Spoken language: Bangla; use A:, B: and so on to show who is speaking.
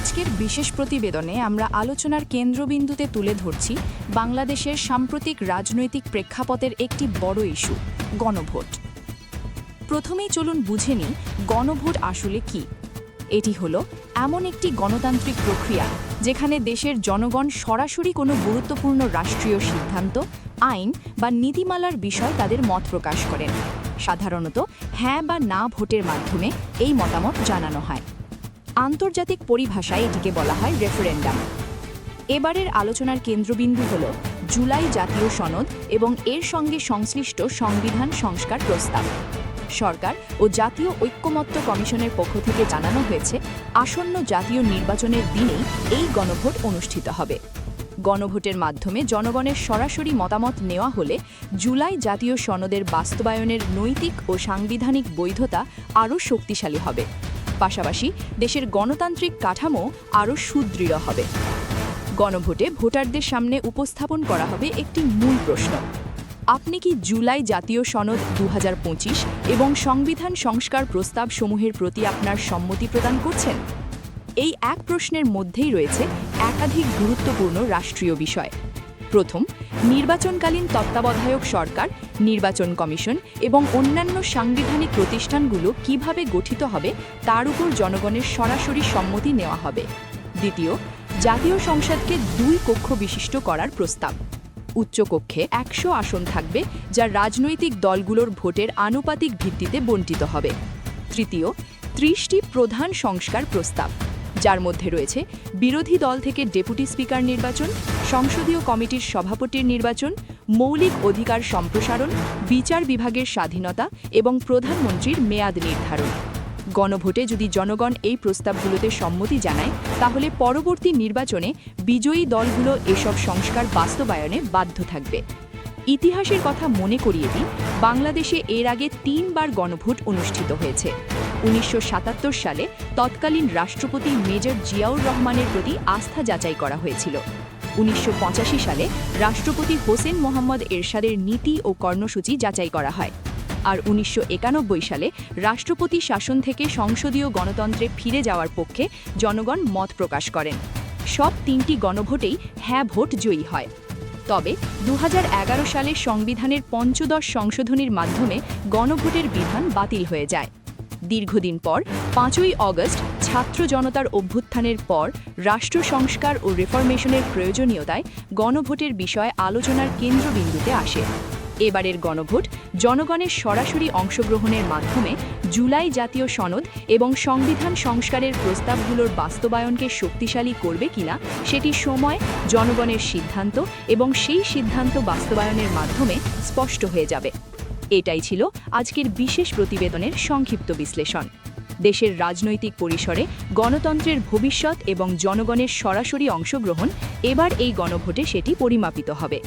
A: আজকের বিশেষ প্রতিবেদনে আমরা আলোচনার কেন্দ্রবিন্দুতে তুলে ধরছি বাংলাদেশের সাম্প্রতিক রাজনৈতিক প্রেক্ষাপটের একটি বড় ইস্যু, গণভোট। প্রথমেই চলুন বুঝে নিই গণভোট আসলে কি। এটি হলো এমন একটি গণতান্ত্রিক প্রক্রিয়া যেখানে দেশের জনগণ সরাসরি কোনো গুরুত্বপূর্ণ রাষ্ট্রীয় সিদ্ধান্ত, আইন বা নীতিমালার বিষয় তাদের মত প্রকাশ করেন। সাধারণত হ্যাঁ বা না ভোটের মাধ্যমে এই মতামত জানানো হয়। আন্তর্জাতিক পরিভাষায় এটিকে বলা হয় রেফারেন্ডাম। এবারের আলোচনার কেন্দ্রবিন্দু হল জুলাই জাতীয় সনদ এবং এর সঙ্গে সংশ্লিষ্ট সংবিধান সংস্কার প্রস্তাব। সরকার ও জাতীয় ঐক্যমত্য কমিশনের পক্ষ থেকে জানানো হয়েছে, আসন্ন জাতীয় নির্বাচনের দিনেই এই গণভোট অনুষ্ঠিত হবে। গণভোটের মাধ্যমে জনগণের সরাসরি মতামত নেওয়া হলে জুলাই জাতীয় সনদের বাস্তবায়নের নৈতিক ও সাংবিধানিক বৈধতা আরও শক্তিশালী হবে। পাশাপাশি দেশের গণতান্ত্রিক কাঠামো আরও সুদৃঢ় হবে। গণভোটে ভোটারদের সামনে উপস্থাপন করা হবে একটি মূল প্রশ্ন। আপনি কি জুলাই জাতীয় সনদ দু হাজার পঁচিশ এবং সংবিধান সংস্কার প্রস্তাব সমূহের প্রতি আপনার সম্মতি প্রদান করছেন? এই এক প্রশ্নের মধ্যেই রয়েছে একাধিক গুরুত্বপূর্ণ রাষ্ট্রীয় বিষয়। প্রথম, নির্বাচনকালীন তত্ত্বাবধায়ক সরকার, নির্বাচন কমিশন এবং অন্যান্য সাংবিধানিক প্রতিষ্ঠানগুলো কীভাবে গঠিত হবে তার উপর জনগণের সরাসরি সম্মতি নেওয়া হবে। দ্বিতীয়, জাতীয় সংসদকে দুই কক্ষ বিশিষ্ট করার প্রস্তাব। উচ্চকক্ষে একশো আসন থাকবে যা রাজনৈতিক দলগুলোর ভোটের আনুপাতিক ভিত্তিতে বণ্টিত হবে। তৃতীয়, ত্রিশটি প্রধান সংস্কার প্রস্তাব। যার মধ্যে রয়েছে বিরোধী দল থেকে ডেপুটি স্পিকার নির্বাচন, সংসদীয় কমিটির সভাপতির নির্বাচন, মৌলিক অধিকার সম্প্রসারণ, বিচার বিভাগের স্বাধীনতা এবং প্রধানমন্ত্রীর মেয়াদ নির্ধারণ। গণভোটে যদি জনগণ এই প্রস্তাবগুলোতে সম্মতি জানায়, তাহলে পরবর্তী নির্বাচনে বিজয়ী দলগুলো এসব সংস্কার বাস্তবায়নে বাধ্য থাকবে। ইতিহাসের কথা মনে করিয়ে দিই, বাংলাদেশে এর আগে তিনবার গণভোট অনুষ্ঠিত হয়েছে। উনিশশো সাতাত্তর সালে তৎকালীন রাষ্ট্রপতি মেজর জিয়াউর রহমানের প্রতি আস্থা যাচাই করা হয়েছিল। উনিশশো পঁচাশি সালে রাষ্ট্রপতি হোসেন মোহাম্মদ এরশাদের নীতি ও কর্মসূচি যাচাই করা হয়। আর উনিশশো একানব্বই সালে রাষ্ট্রপতি শাসন থেকে সংসদীয় গণতন্ত্রে ফিরে যাওয়ার পক্ষে জনগণ মত প্রকাশ করেন। সব তিনটি গণভোটেই হ্যাঁ ভোট জয়ী হয়। তবে দু হাজার এগারো সালে সংবিধানের পঞ্চদশ সংশোধনীর মাধ্যমে গণভোটের বিধান বাতিল হয়ে যায়। দীর্ঘদিন পর, পাঁচই অগস্ট ছাত্র জনতার অভ্যুত্থানের পর, রাষ্ট্র সংস্কার ও রিফরমেশনের প্রয়োজনীয়তায় গণভোটের বিষয় আলোচনার কেন্দ্রবিন্দুতে আসে। এবারের গণভোট জনগণের সরাসরি অংশগ্রহণের মাধ্যমে জুলাই জাতীয় সনদ এবং সংবিধান সংস্কারের প্রস্তাবগুলোর বাস্তবায়নকে শক্তিশালী করবে কিনা, সেটি সময়, জনগণের সিদ্ধান্ত এবং সেই সিদ্ধান্ত বাস্তবায়নের মাধ্যমে স্পষ্ট হয়ে যাবে। এটাই ছিল আজকের বিশেষ প্রতিবেদনের সংক্ষিপ্ত বিশ্লেষণ। দেশের রাজনৈতিক পরিসরে গণতন্ত্রের ভবিষ্যৎ এবং জনগণের সরাসরি অংশগ্রহণ, এবার এই গণভোটে সেটি পরিমাপিত হবে।